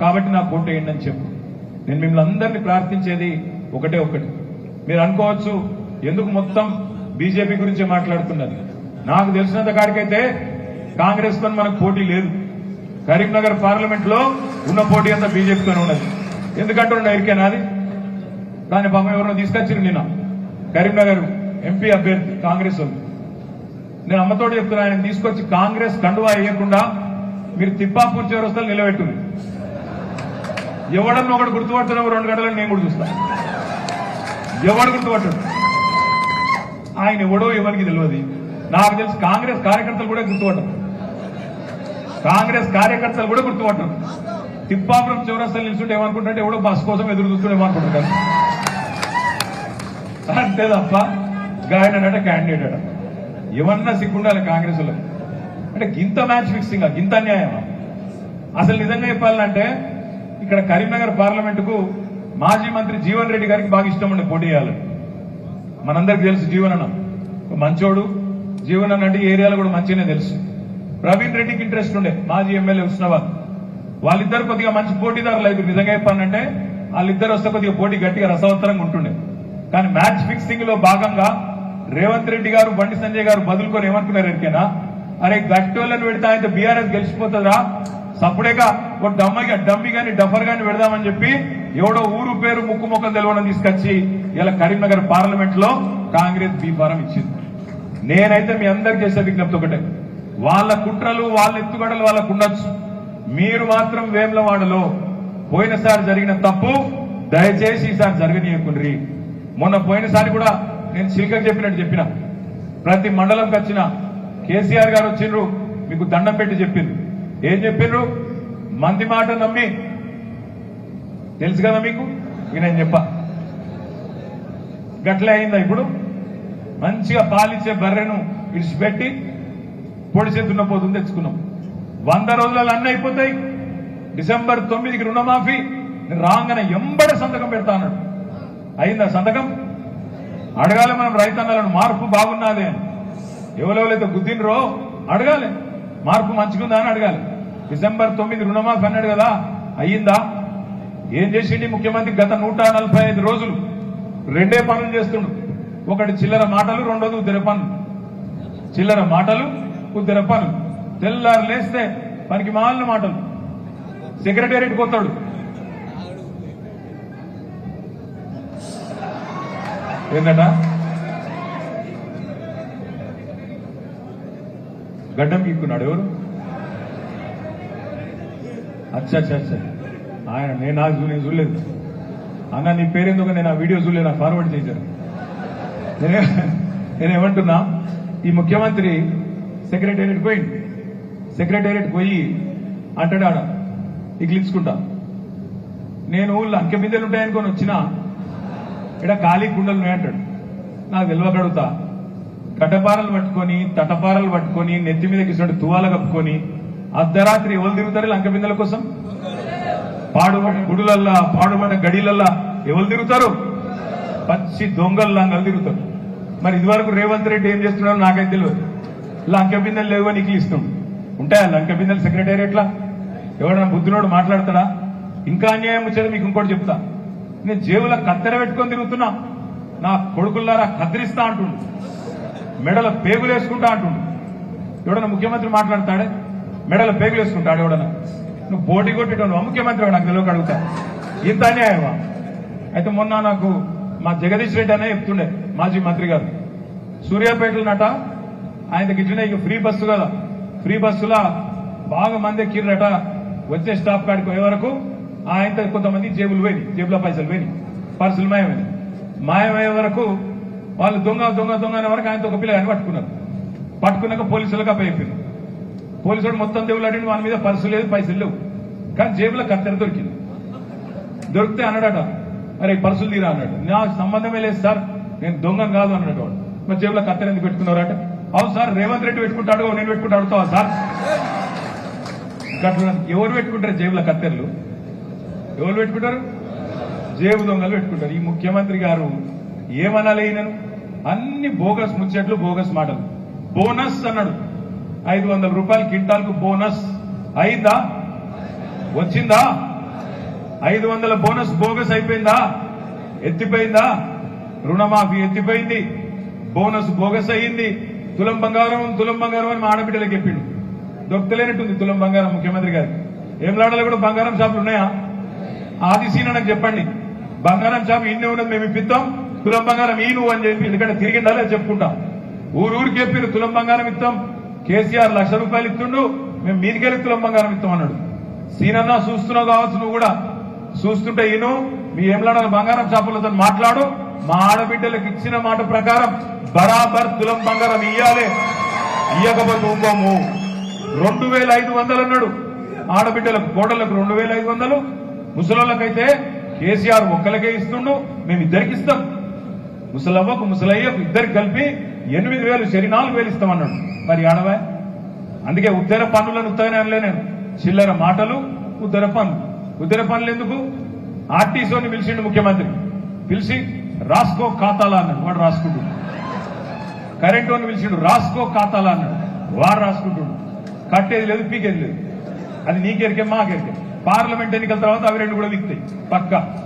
కాబట్టి నాకు ఓటు వేయండి అని చెప్పు. నేను మిమ్మల్ని అందరినీ ప్రార్థించేది ఒకటే ఒకటి మీరు అనుకోవచ్చు ఎందుకు మొత్తం బీజేపీ గురించి మాట్లాడుతున్నది? నాకు తెలిసినంత కాడికైతే కాంగ్రెస్తో మనకు పోటీ లేదు. కరీంనగర్ పార్లమెంట్లో ఉన్న పోటీ అంతా బీజేపీతోనే ఉన్నది. ఎందుకంటే ఉన్న ఎరికే నాది. దాని పాపం ఎవరినో తీసుకొచ్చారు నిన్న. కరీంనగర్ ఎంపీ అభ్యర్థి కాంగ్రెస్ వాళ్ళు. నేను అమ్మతోటి చెప్తున్నా ఆయన తీసుకొచ్చి కాంగ్రెస్ కండువా వేయకుండా మీరు తిప్పాపూర్ చివరస్తలు నిలబెట్టింది. ఎవడన్నా ఒకటి గుర్తుపడుతున్నావు రెండు గంటలకు నేను కూడా చూస్తా. ఎవడు గుర్తుపట్టడు. ఆయన ఎవడో ఎవరికి తెలియదు. నాకు తెలిసి కాంగ్రెస్ కార్యకర్తలు కూడా గుర్తుపట్టరు. కాంగ్రెస్ కార్యకర్తలు కూడా గుర్తుపట్టరు. తిప్పాపురం చివరస్తలు నిల్చుంటే ఏమనుకుంటే ఎవడో బస్ కోసం ఎదురు చూస్తుంటే ఏమనుకుంటారు? అంతే తప్ప గాయన అంటే క్యాండిడేట్ అట. ఏమన్నా సిగ్గుండాలి కాంగ్రెస్లో అంటే గింత మ్యాచ్ ఫిక్సింగ్ గింత అన్యాయమా అసలు నిజంగా చెప్పాలంటే ఇక్కడ కరీంనగర్ పార్లమెంటుకు మాజీ మంత్రి జీవన్ రెడ్డి గారికి బాగా ఇష్టం ఉండే పోటీ చేయాలని మనందరికి తెలుసు జీవన్ అన్న. మంచోడు. జీవన్ అన్న అంటే ఏరియాలో కూడా మంచిగానే తెలుసు. ప్రవీణ్ రెడ్డికి ఇంట్రెస్ట్ ఉండే మాజీ ఎమ్మెల్యే ఉష్ణవాద్. వాళ్ళిద్దరు కొద్దిగా మంచి పోటీదారులు అయితే నిజంగా చెప్పానంటే వాళ్ళిద్దరు వస్తే కొద్దిగా పోటీ గట్టిగా రసవంతరంగా ఉంటుండే. కానీ మ్యాచ్ ఫిక్సింగ్లో భాగంగా రేవంత్ రెడ్డి గారు బండి సంజయ్ గారు బదులుకొని ఏమనుకున్నారు ఎరికేనా? అరే గట్టోళ్ళని పెడితే ఆయన బీఆర్ఎస్ గెలిచిపోతుందా సప్పుడేగా ఒక డమ్మగా డమ్మి గాని డఫర్ గాని పెడదామని చెప్పి ఎవడో ఊరు పేరు ముక్కు ముఖం తెలవడం తీసుకొచ్చి ఇలా కరీంనగర్ పార్లమెంట్లో కాంగ్రెస్ బీఫారం ఇచ్చింది. నేనైతే మీ అందరికి చేసే విజ్ఞప్తి ఒకటే. వాళ్ళ కుట్రలు వాళ్ళ ఎత్తుగడలు వాళ్ళకు ఉండొచ్చు. మీరు మాత్రం వేములవాడలో పోయినసారి జరిగిన తప్పు దయచేసి ఈసారి జరగనీయకుండ్రి. మొన్న పోయినసారి కూడా నేను చిలికకు చెప్పినట్టు చెప్పిన. ప్రతి మండలంకి వచ్చిన కేసీఆర్ గారు వచ్చిండ్రు మీకు దండం పెట్టి చెప్పిండ్రు. ఏం చెప్పిండ్రు? మంది మాట నమ్మి. తెలుసు కదా మీకు? ఇక నేను చెప్పా. గట్లే అయిందా ఇప్పుడు? మంచిగా పాలిచ్చే బర్రెను విడిచిపెట్టి పొడి చేతున్న పోతుంది తెచ్చుకున్నాం. వంద రోజులలో అన్నీ అయిపోతాయి. డిసెంబర్ తొమ్మిదికి రుణమాఫీ. రాగానే ఎంబడ సంతకం పెడతా అన్నాడు. అయిందా సంతకం? అడగాలి మనం రైతన్నలను మార్పు బాగున్నాదే అని. ఎవరెవరైతే గుద్దినరో అడగాలి. మార్పు మంచిగుందా అని అడగాలి. డిసెంబర్ తొమ్మిది రుణమాఫీ అన్నాడు కదా అయ్యిందా? ఏం చేసిండి ముఖ్యమంత్రి? గత నూట నలభై ఐదు రోజులు రెండే పనులు చేస్తుండు. ఒకటి చిల్లర మాటలు రెండోది ఉద్దర పనులు. చిల్లర మాటలు ఉద్దర పనులు. తెల్లారు లేస్తే పనికి మాలిన మాటలు. సెక్రటేరియట్ పోతాడు. ఏందట? గడ్డం గీక్కున్నాడు ఎవరు? అచ్చా అచ్చా అచ్చా. ఆయన నేను నాకు చూ- నేను చూడలేదు. అన్న నీ పేరెందుకు నేను ఆ వీడియో చూడలేదు నాకు ఫార్వర్డ్ చేశాను నేను ఏమంటున్నా ఈ ముఖ్యమంత్రి సెక్రటేరియట్ పోయింది సెక్రటేరియట్ పోయి అంటాడు ఆడ ఇగిలించుకుంటా నేను ఊళ్ళో అంకె బిందెలు ఉంటాయనుకొని వచ్చినా ఇక్కడ ఖాళీ గుండెలు ఉన్నాయంటాడు. నాకు తెలియకడుగుతా కటపారలు పట్టుకొని తటపారలు పట్టుకొని నెత్తి మీద కిసినట్టు తువాల కప్పుకొని అర్ధరాత్రి ఎవరు తిరుగుతారు లంక బిందెల కోసం? పాడుబడిన గుడులల్లా పాడుబడిన గడిలల్లా ఎవరు తిరుగుతారు? పచ్చి దొంగల్లా తిరుగుతారు. మరి ఇదివరకు రేవంత్ రెడ్డి ఏం చేస్తున్నారో నాకైతే తెలియదు. లంక బిందెలు లేవు అని ఇస్తుండు ఉంటాయా లంక బిందెలు సెక్రటేరియట్లా ఎవడన్నా బుద్ధునోడు మాట్లాడతాడా? ఇంకా అన్యాయం వచ్చేది మీకు ఇంకోటి చెప్తా. నేను జేబుల కత్తెర పెట్టుకొని తిరుగుతున్నా. నా కొడుకుల్లారా కత్తిరిస్తా అంటుండు. మెడల పేగులేసుకుంటా అంటుండు. ఎవడన్నా ముఖ్యమంత్రి మాట్లాడతాడే? మెడల పేగులేసుకుంటాడు ఎవడన్నా? నువ్వు పోటీ కొట్టేటోను ముఖ్యమంత్రి నాకు తెలియక అడుగుతా. ఇంత అన్యాయమా? అయితే మొన్న నాకు మా జగదీష్ రెడ్డి అనే చెప్తుండే మాజీ మంత్రి గారు. సూర్యాపేటలు నట. ఆయనకి ఇచ్చిన ఇక ఫ్రీ బస్సు కదా. ఫ్రీ బస్సులా బాగా మంది ఎక్కిర్రట. వచ్చే స్టాప్ కాడికి పోయే వరకు ఆయనతో కొంతమంది జేబులు పోయి జేబుల పైసలు పోయి పర్సులు మాయమైంది మాయమయ్యే వరకు వాళ్ళు దొంగ దొంగ దొంగ అనే వరకు ఆయనతో ఒక పిల్లగాని పట్టుకున్నారు. పట్టుకున్నాక పోలీసులకు పైపోయింది పోలీసుడు మొత్తం దేవుళ్ళు అడిగి వాళ్ళ మీద పర్సు లేదు పైసలు లేవు. కానీ జేబులో కత్తెర దొరికింది. దొరికితే అన్నాడట అరే పర్సులు తీరా అన్నాడు. నా సంబంధమే లేదు సార్ నేను దొంగ కాదు అన్నాడు వాడు. మరి జేబులో కత్తెర ఎందుకు పెట్టుకున్నారట? అవును సార్ రేవంత్ రెడ్డి పెట్టుకుంటాడు నేను పెట్టుకుంటా అడుగుతావా సార్ ఎవరు పెట్టుకుంటారు జేబులో కత్తెరలు? ఎవరు పెట్టుకుంటారు? జేబు దొంగలు పెట్టుకుంటారు. ఈ ముఖ్యమంత్రి గారు ఏమనాలి నేను అన్ని బోగస్ ముచ్చట్లు బోగస్ మాటలు. బోనస్ అన్నాడు. ఐదు వందల రూపాయలు కింటాల్కు బోనస్. అయిందా వచ్చిందా? ఐదు వందల బోనస్ బోగస్ అయిపోయిందా? ఎత్తిపోయిందా? రుణమాఫీ ఎత్తిపోయింది. బోనస్ బోగస్ అయ్యింది. తులం బంగారం తులం బంగారం అని మా ఆడబిడ్డలకు చెప్పిండు. దొరకలేనట్టుంది తులం బంగారం ముఖ్యమంత్రి గారు. ఏం కూడా బంగారం షాపులు ఉన్నాయా? ఆది సీన్ నాకు చెప్పండి. బంగారం షాపు ఇన్ని ఉన్నది మేము ఇప్పిస్తాం. తులం బంగారం ఈ నువ్వు అని చెప్పి ఎందుకంటే తిరిగిండాలే చెప్పుకుంటాం. ఊరూరికి చెప్పారు తులం బంగారం ఇస్తాం కేసీఆర్ లక్ష రూపాయలు ఇస్తుండు మేము మీదికెళ్ళి తులం బంగారం ఇస్తాం అన్నాడు. సీనన్నా చూస్తున్నావు కావచ్చు నువ్వు కూడా. చూస్తుంటే ఈను మీ ఏం బంగారం షాపులతో మాట్లాడు. మా ఆడబిడ్డలకు ఇచ్చిన మాట ప్రకారం బరాబర్ తులం బంగారం ఇయ్యాలి. ఇయ్యకపోతే ఊకోము రెండు వేల ఐదు వందలు అన్నాడు. ఆడబిడ్డలకు కోడలకు రెండు వేల ఐదు వందలు. ముసలోళ్ళకైతే కేసీఆర్ ఒక్కలకే ఇస్తుండు. మేము ఇద్దరికి ఇస్తాం. ముసలవ్వకు ముసలయ్యకు ఇద్దరికి కలిపి ఎనిమిది వేలు సరి నాలుగు వేలు ఇస్తామన్నాడు. మరి ఆడవా? అందుకే ఉద్దర పనులను ఉత్తగానే నేను. చిల్లర మాటలు ఉద్దర పన్ను. ఉద్దర పనులు ఎందుకు? ఆర్టీసీని పిలిచిండు ముఖ్యమంత్రి. పిలిచి రాసుకో ఖాతాలా అన్నాడు. వాడు రాసుకుంటుడు. కరెంట్ అని పిలిచిండు రాసుకో ఖాతాలా అన్నాడు. వాడు రాసుకుంటుండు. కట్టేది లేదు పీకేది లేదు. అది నీకెరికే మాకెరికే పార్లమెంట్ ఎన్నికల తర్వాత అవి రెండు కూడా విక్తాయి. పక్కా.